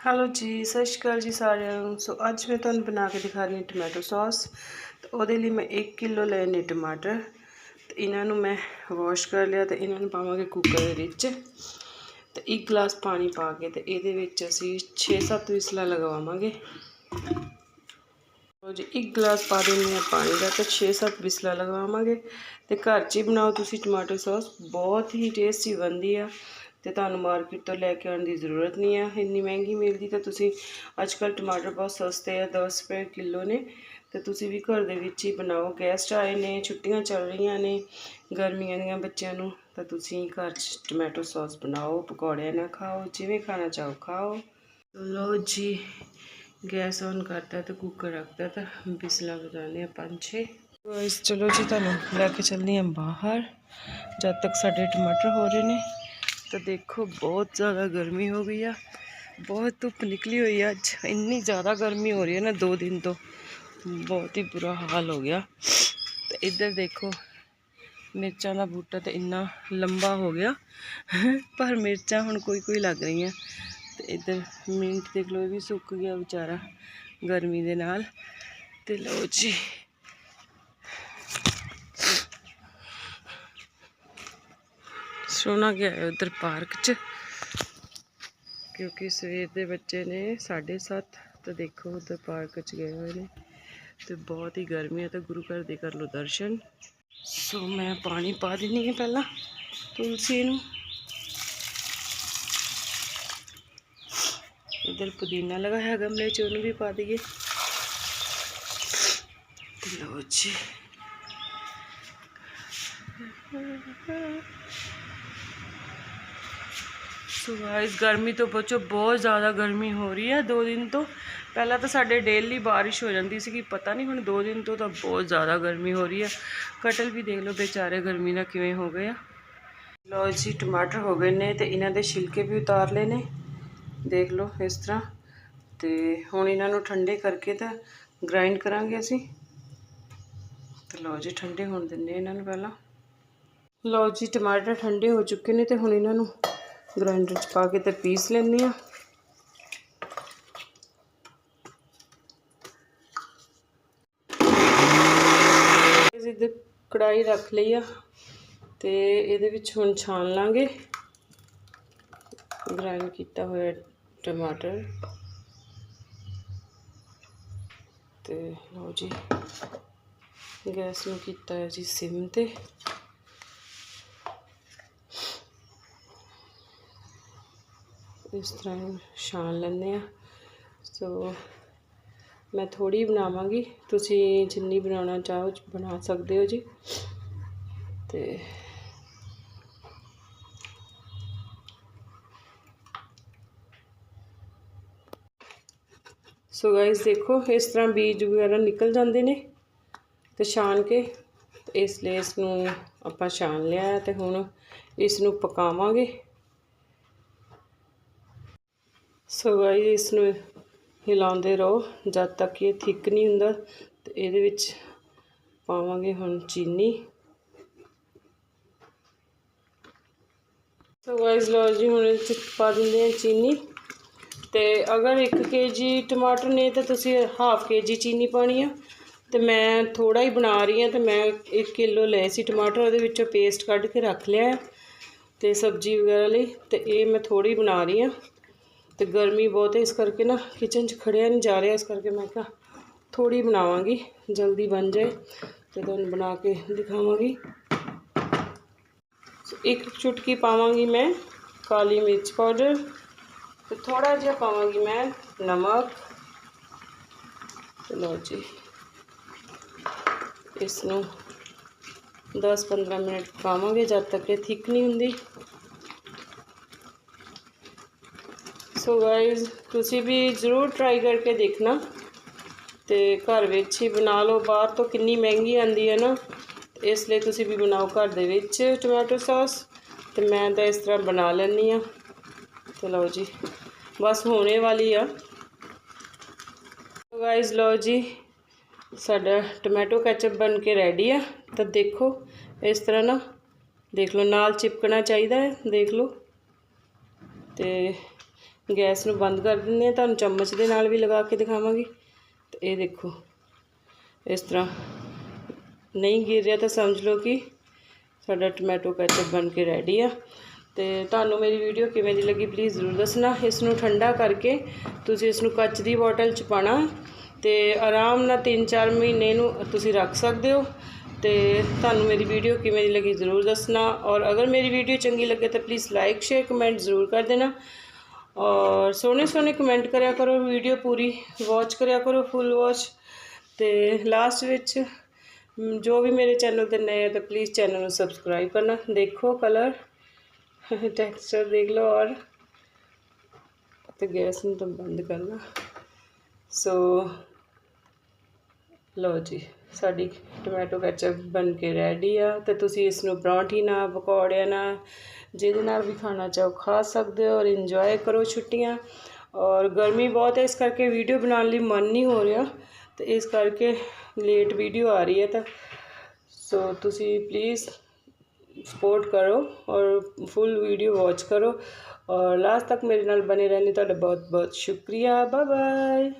Hello ਜੀ, ਸਤਿ ਸ਼੍ਰੀ ਅਕਾਲ ਜੀ ਸਾਰਿਆਂ ਨੂੰ। ਸੋ ਅੱਜ ਮੈਂ ਤੁਹਾਨੂੰ ਬਣਾ ਕੇ ਦਿਖਾ ਰਹੀ ਹਾਂ ਟੋਮੈਟੋ ਸੌਸ ਤੇ ਉਹਦੇ ਲਈ ਮੈਂ 1 ਕਿਲੋ ਲਏ ਨੇ ਟਮਾਟਰ। ਤੇ ਇਹਨਾਂ ਨੂੰ ਮੈਂ ਵਾਸ਼ ਕਰ ਲਿਆ ਤੇ ਇਹਨਾਂ ਨੂੰ ਪਾਵਾਂਗੇ ਕੁੱਕਰ ਦੇ ਵਿੱਚ। ਤੇ 1 ਗਲਾਸ ਪਾਣੀ ਪਾ ਕੇ ਤੇ ਇਹਦੇ ਵਿੱਚ ਅਸੀਂ 6-7 ਵਿਸਲਾਂ ਲਗਾਵਾਂਗੇ ਲਓ ਜੀ 1 ਗਲਾਸ ਪਾ ਦਿੰਦੇ ਹਾਂ ਪਾਣੀ ਦਾ ਤੇ 6-7 ਵਿਸਲਾਂ ਲਗਾਵਾਂਗੇ ਤੇ ਘਰ 'ਚ ਹੀ ਬਣਾਓ ਤੁਸੀਂ ਟਮਾਟੋ ਸੌਸ ਬਹੁਤ ਹੀ ਟੇਸਟੀ ਬਣਦੀ ਆ। ਤੇ ਤੁਹਾਨੂੰ ਮਾਰਕੀਟ ਤੋਂ ਲੈ ਕੇ ਆਉਣ ਦੀ ਜ਼ਰੂਰਤ ਨਹੀਂ ਆ। ਇੰਨੀ ਮਹਿੰਗੀ ਮਿਲਦੀ ਤਾਂ ਤੁਸੀਂ ਅੱਜ ਕੱਲ ਟਮਾਟਰ ਬਹੁਤ ਸਸਤੇ ਆ 10 ਰੁਪਏ ਕਿਲੋ ਨੇ। ਤੇ ਤੁਸੀਂ ਵੀ ਘਰ ਦੇ ਵਿੱਚ ਹੀ ਬਣਾਓ। ਗੈਸਟ ਆਏ ਨੇ, ਛੁੱਟੀਆਂ ਚੱਲ ਰਹੀਆਂ ਨੇ ਗਰਮੀਆਂ ਦੀਆਂ ਬੱਚਿਆਂ ਨੂੰ। ਤਾਂ ਤੁਸੀਂ ਘਰ 'ਚ ਟਮਾਟੋ ਸੌਸ ਬਣਾਓ ਪਕੌੜਿਆਂ ਨਾਲ ਖਾਓ, ਜਿਵੇਂ ਖਾਣਾ ਚਾਹੋ ਖਾਓ। ਲਓ ਜੀ, ਗੈਸ ਔਨ ਕਰਤਾ ਤੇ ਕੁੱਕਰ ਰੱਖਤਾ ਤਾਂ ਬਿਸਲਾ ਵਜਾਣੇ ਆ ਪੰਜ ਛੇ। ਗਾਇਸ ਚਲੋ ਜੀ, ਤੁਹਾਨੂੰ ਲੈ ਕੇ ਚੱਲਦੀ ਹਾਂ ਬਾਹਰ। ਜਦ ਤੱਕ ਸਾਡੇ ਟਮਾਟਰ ਹੋ ਰਹੇ ਨੇ। ਤਾਂ ਦੇਖੋ, ਬਹੁਤ ਜ਼ਿਆਦਾ ਗਰਮੀ ਹੋ ਗਈ ਆ। ਬਹੁਤ ਧੁੱਪ ਨਿਕਲੀ ਹੋਈ ਆ। ਅੱਜ ਇੰਨੀ ਜ਼ਿਆਦਾ ਗਰਮੀ ਹੋ ਰਹੀ ਹੈ ਨਾ ਦੋ ਦਿਨ ਤੋਂ। ਬਹੁਤ ਹੀ ਬੁਰਾ ਹਾਲ ਹੋ ਗਿਆ। ਤੇ ਇੱਧਰ ਦੇਖੋ, ਮਿਰਚਾਂ ਦਾ ਬੂਟਾ ਤੇ ਇੰਨਾ ਲੰਬਾ ਹੋ ਗਿਆ। ਪਰ ਮਿਰਚਾਂ ਹੁਣ ਕੋਈ ਕੋਈ ਲੱਗ ਰਹੀਆਂ। ਤੇ ਇੱਧਰ ਮਿੰਟ ਦੇਖ ਲਓ, ਇਹ ਵੀ ਸੁੱਕ ਗਿਆ ਵਿਚਾਰਾ ਗਰਮੀ ਦੇ ਨਾਲ। ਤੇ ਲਓ ਜੀ ਸੋਹਣਾ ਗਿਆ ਹੈ ਉਧਰ ਪਾਰਕ 'ਚ। ਕਿਉਂਕਿ ਸਵੇਰ ਦੇ ਬੱਚੇ ਨੇ 7:30 ਤਾਂ ਦੇਖੋ ਉਧਰ ਪਾਰਕ 'ਚ ਗਏ ਹੋਏ ਨੇ। ਤੇ ਬਹੁਤ ਹੀ ਗਰਮੀ ਹੈ, ਤਾਂ ਗੁਰੂ ਘਰ ਦੇ ਕਰ ਲੋ ਦਰਸ਼ਨ। ਸੋ ਮੈਂ ਪਾਣੀ ਪਾ ਦਿੰਨੀ ਹੈ ਪਹਿਲਾਂ ਤੁਲਸੀ ਨੂੰ। ਇਧਰ ਪੁਦੀਨਾ ਲਗਾ ਹੈ ਗਮਲੇ 'ਚ ਉਹਨੂੰ ਵੀ ਪਾ ਦਈਏ। ਤੇ ਜੀ। ਸੋ ਗਾਇਸ ਗਰਮੀ ਤੋਂ ਬਚੋ, ਬਹੁਤ ਜ਼ਿਆਦਾ ਗਰਮੀ ਹੋ ਰਹੀ ਹੈ ਦੋ ਦਿਨ ਤੋਂ। ਪਹਿਲਾਂ ਤਾਂ ਸਾਡੇ ਡੇਲੀ ਬਾਰਿਸ਼ ਹੋ ਜਾਂਦੀ ਸੀ ਕਿ ਪਤਾ ਨਹੀਂ ਹੁਣ ਦੋ ਦਿਨ ਤੋਂ ਤਾਂ ਬਹੁਤ ਜ਼ਿਆਦਾ ਗਰਮੀ ਹੋ ਰਹੀ ਹੈ। ਕਟਲ ਵੀ ਦੇਖ ਲਓ ਬੇਚਾਰੇ ਗਰਮੀ ਨਾਲ ਕਿਵੇਂ ਹੋ ਗਏ ਆ। ਲਓ ਜੀ, ਟਮਾਟਰ ਹੋ ਗਏ ਨੇ ਤੇ ਇਹਨਾਂ ਦੇ ਛਿਲਕੇ ਵੀ ਉਤਾਰ ਲਏ ਨੇ। ਦੇਖ ਲਓ ਇਸ ਤਰ੍ਹਾਂ। ਤੇ ਹੁਣ ਇਹਨਾਂ ਨੂੰ ਠੰਡੇ ਕਰਕੇ ਤਾਂ ਗ੍ਰਾਈਂਡ ਕਰਾਂਗੇ ਅਸੀਂ। ਤੇ ਲਓ ਜੀ, ਠੰਡੇ ਹੋਣ ਦਿੰਦੇ ਇਹਨਾਂ ਨੂੰ ਪਹਿਲਾਂ। ਲਓ ਜੀ, ਟਮਾਟਰ ਠੰਡੇ ਹੋ ਚੁੱਕੇ ਨੇ ਤੇ ਹੁਣ ਇਹਨਾਂ ਨੂੰ ਗ੍ਰਾਈਂਡਰ 'ਚ ਪਾ ਕੇ ਤੇ ਪੀਸ ਲੈਂਦੇ ਆ ਇਹਦੇ ਕੜਾਈ ਰੱਖ ਲਈ ਆ ਤੇ ਇਹਦੇ ਵਿੱਚ ਹੁਣ ਛਾਣ ਲਾਂਗੇ। ਗ੍ਰਾਈਂਡ ਕੀਤਾ ਹੋਇਆ ਟਮਾਟਰ। ਤੇ ਲਓ ਜੀ, ਗੈਸ ਨੂੰ ਕੀਤਾ ਹੈ ਜੀ ਸਿਮ ਤੇ। ਇਸ ਤਰ੍ਹਾਂ ਹੀ ਛਾਣ ਲੈਂਦੇ ਆ ਸੋ ਮੈਂ ਥੋੜੀ ਬਣਾਵਾਂਗੀ। ਤੁਸੀਂ ਜਿੰਨੀ ਬਣਾਉਣਾ ਚਾਹੋ, ਬਣਾ ਸਕਦੇ ਹੋ ਜੀ। ਤੇ ਸੋ ਗਾਇਸ ਦੇਖੋ, ਇਸ ਤਰ੍ਹਾਂ ਬੀਜ ਵਗੈਰਾ ਨਿਕਲ ਜਾਂਦੇ ਨੇ। ਤੇ ਛਾਣ ਕੇ, ਇਸ ਲਈ ਇਸ ਨੂੰ ਆਪਾਂ ਛਾਣ ਲਿਆ ਤੇ ਹੁਣ ਇਸ ਨੂੰ ਪਕਾਵਾਂਗੇ। ਸੋ ਗਾਇਸ ਇਸ ਨੂੰ ਹਿਲਾਉਂਦੇ ਰਹੋ, ਜਦ ਤੱਕ ਇਹ ਥਿੱਕ ਨਹੀਂ ਹੁੰਦਾ, ਤੇ ਇਹਦੇ ਵਿੱਚ ਪਾਵਾਂਗੇ ਹੁਣ ਚੀਨੀ। ਸੋ ਗਾਇਸ ਲੋ ਜੀ, ਹੁਣ ਇਹ 'ਚ ਪਾ ਦਿੰਦੇ ਆ ਚੀਨੀ। ਤੇ ਅਗਰ 1 ਕੇਜੀ ਟਮਾਟਰ ਨੇ ਤਾਂ ਤੁਸੀਂ ਹਾਫ ਕੇਜੀ ਚੀਨੀ ਪਾਣੀ ਆ। ਤੇ ਮੈਂ ਥੋੜਾ ਹੀ ਬਣਾ ਰਹੀ ਹਾਂ, ਤੇ ਮੈਂ 1 ਕਿਲੋ ਲਏ ਸੀ ਟਮਾਟਰ, ਉਹਦੇ ਵਿੱਚੋਂ ਪੇਸਟ ਕੱਢ ਕੇ ਰੱਖ ਲਿਆ ਤੇ ਸਬਜ਼ੀ ਵਗੈਰਾ ਲਈ। ਤੇ ਇਹ ਮੈਂ ਥੋੜੀ ਬਣਾ ਰਹੀ ਹਾਂ। ਤੇ ਗਰਮੀ ਬਹੁਤ ਹੈ ਇਸ ਕਰਕੇ ਨਾ ਕਿਚਨ 'ਚ ਖੜਿਆ ਨਹੀਂ ਜਾ ਰਿਹਾ ਇਸ ਕਰਕੇ ਮੈਂ ਕਿਹਾ ਥੋੜੀ ਬਣਾਵਾਂਗੀ ਜਲਦੀ ਬਣ ਜਾਏ ਤੇ ਤੁਹਾਨੂੰ ਬਣਾ ਕੇ ਦਿਖਾਵਾਂਗੀ ਇੱਕ ਚੁਟਕੀ ਪਾਵਾਂਗੀ ਮੈਂ ਕਾਲੀ ਮਿਰਚ ਪਾਊਡਰ ਤੇ ਥੋੜਾ ਜਿਹਾ ਪਾਵਾਂਗੀ ਮੈਂ ਨਮਕ ਤੇ ਲਓ ਜੀ ਇਸ ਨੂੰ 10-15 ਮਿੰਟ ਪਕਾਵਾਂਗੇ ਜਦ ਤੱਕ ਇਹ ਥਿਕ ਨਹੀਂ ਹੁੰਦੀ ਸੋ ਗਾਇਜ਼ ਤੁਸੀਂ ਵੀ ਜ਼ਰੂਰ ਟਰਾਈ ਕਰਕੇ ਦੇਖਣਾ ਤੇ ਘਰ ਵਿੱਚ ਹੀ ਬਣਾ ਲਓ। ਬਾਹਰ ਤੋਂ ਕਿੰਨੀ ਮਹਿੰਗੀ ਆਂਦੀ ਹੈ ਨਾ ਇਸ ਲਈ ਤੁਸੀਂ ਵੀ ਬਣਾਓ ਘਰ ਦੇ ਵਿੱਚ ਟੋਮੈਟੋ ਸੌਸ ਤੇ ਮੈਂ ਤਾਂ ਇਸ ਤਰ੍ਹਾਂ ਬਣਾ ਲੈਂਦੀ ਆ ਤੇ ਲਓ ਜੀ, ਬਸ ਹੋਣੇ ਵਾਲੀ ਆ। ਗਾਇਜ਼ ਲਓ ਜੀ, ਸਾਡਾ ਟੋਮੈਟੋ ਕੈਚਅਪ ਬਣ ਕੇ ਰੈਡੀ ਆ। ਤਾਂ ਦੇਖੋ, ਇਸ ਤਰ੍ਹਾਂ ਨਾ, ਦੇਖ ਲਓ, ਨਾਲ ਚਿਪਕਣਾ ਚਾਹੀਦਾ ਹੈ, ਦੇਖ ਲਓ। ਤੇ ਗੈਸ ਨੂੰ ਬੰਦ ਕਰ ਦਿੰਦੇ ਆ ਤੁਹਾਨੂੰ ਚਮਚ ਦੇ ਨਾਲ ਵੀ ਲਗਾ ਕੇ ਦਿਖਾਵਾਂਗੀ। ਤੇ ਇਹ ਦੇਖੋ, ਇਸ ਤਰ੍ਹਾਂ ਨਹੀਂ ਗਿਰ ਰਿਹਾ ਤਾਂ ਸਮਝ ਲਓ ਕਿ ਸਾਡਾ ਟੋਮੈਟੋ ਕੈਚਅਪ ਬਣ ਕੇ ਰੈਡੀ ਆ। ਤੇ ਤੁਹਾਨੂੰ ਮੇਰੀ ਵੀਡੀਓ ਕਿਵੇਂ ਦੀ ਲੱਗੀ ਪਲੀਜ਼ ਜ਼ਰੂਰ ਦੱਸਣਾ। ਇਸ ਨੂੰ ਠੰਡਾ ਕਰਕੇ ਤੁਸੀਂ ਇਸ ਨੂੰ ਕੱਚ ਦੀ ਬੋਟਲ 'ਚ ਪਾਣਾ। ਤੇ ਆਰਾਮ ਨਾਲ 3-4 ਮਹੀਨੇ ਨੂੰ ਤੁਸੀਂ ਰੱਖ ਸਕਦੇ ਹੋ। ਤੇ ਤੁਹਾਨੂੰ ਮੇਰੀ ਵੀਡੀਓ ਕਿਵੇਂ ਦੀ ਲੱਗੀ ਜ਼ਰੂਰ ਦੱਸਣਾ। ਔਰ ਅਗਰ ਮੇਰੀ ਵੀਡੀਓ ਚੰਗੀ ਲੱਗੇ ਤਾਂ ਪਲੀਜ਼ ਲਾਈਕ ਸ਼ੇਅਰ ਕਮੈਂਟ ਜ਼ਰੂਰ ਕਰ ਦੇਣਾ। ਔਰ ਸੋਹਣੇ ਸੋਹਣੇ ਕਮੈਂਟ ਕਰਿਆ ਕਰੋ, ਵੀਡੀਓ ਪੂਰੀ ਵਾਚ ਕਰਿਆ ਕਰੋ ਫੁੱਲ ਵਾਚ ਤੇ ਲਾਸਟ ਵਿੱਚ ਜੋ ਵੀ ਮੇਰੇ ਚੈਨਲ ਤੇ ਨਏ ਹੈ ਤਾਂ ਪਲੀਜ਼ ਚੈਨਲ ਨੂੰ ਸਬਸਕ੍ਰਾਈਬ ਕਰਨਾ। ਦੇਖੋ ਕਲਰ ਟੈਕਸਚਰ ਦੇਖ ਲਓ ਔਰ ਤੇ ਗੈਸ ਨੂੰ ਤਾਂ ਬੰਦ ਕਰਨਾ। ਸੋ ਲਓ ਜੀ, ਸਾਡੀ ਟੋਮੈਟੋ ਕੈਚਅਪ ਬਣ ਕੇ ਰੈਡੀ ਆ ਤੇ ਤੁਸੀਂ ਇਸ ਨੂੰ ਪਰੌਂਠੀ ਨਾਲ ਪਕੌੜਿਆਂ ਨਾਲ, ਜਿਹਦੇ ਨਾਲ ਵੀ ਖਾਣਾ ਚਾਹੋ ਖਾ ਸਕਦੇ ਹੋ ਔਰ ਇੰਜੋਏ ਕਰੋ ਛੁੱਟੀਆਂ। ਔਰ ਗਰਮੀ ਬਹੁਤ ਹੈ, ਇਸ ਕਰਕੇ ਵੀਡੀਓ ਬਣਾਉਣ ਲਈ ਮਨ ਨਹੀਂ ਹੋ ਰਿਹਾ, ਤੇ ਇਸ ਕਰਕੇ ਲੇਟ ਵੀਡੀਓ ਆ ਰਹੀ ਹੈ ਤਾਂ, ਸੋ ਤੁਸੀਂ ਪਲੀਜ਼ ਸਪੋਰਟ ਕਰੋ ਔਰ ਫੁੱਲ ਵੀਡੀਓ ਵਾਚ ਕਰੋ। ਔਰ ਲਾਸਟ ਤੱਕ ਮੇਰੇ ਨਾਲ ਬਨੇ ਰਹਿਣ ਲਈ ਤੁਹਾਡਾ ਬਹੁਤ ਬਹੁਤ ਸ਼ੁਕਰੀਆ। Bye bye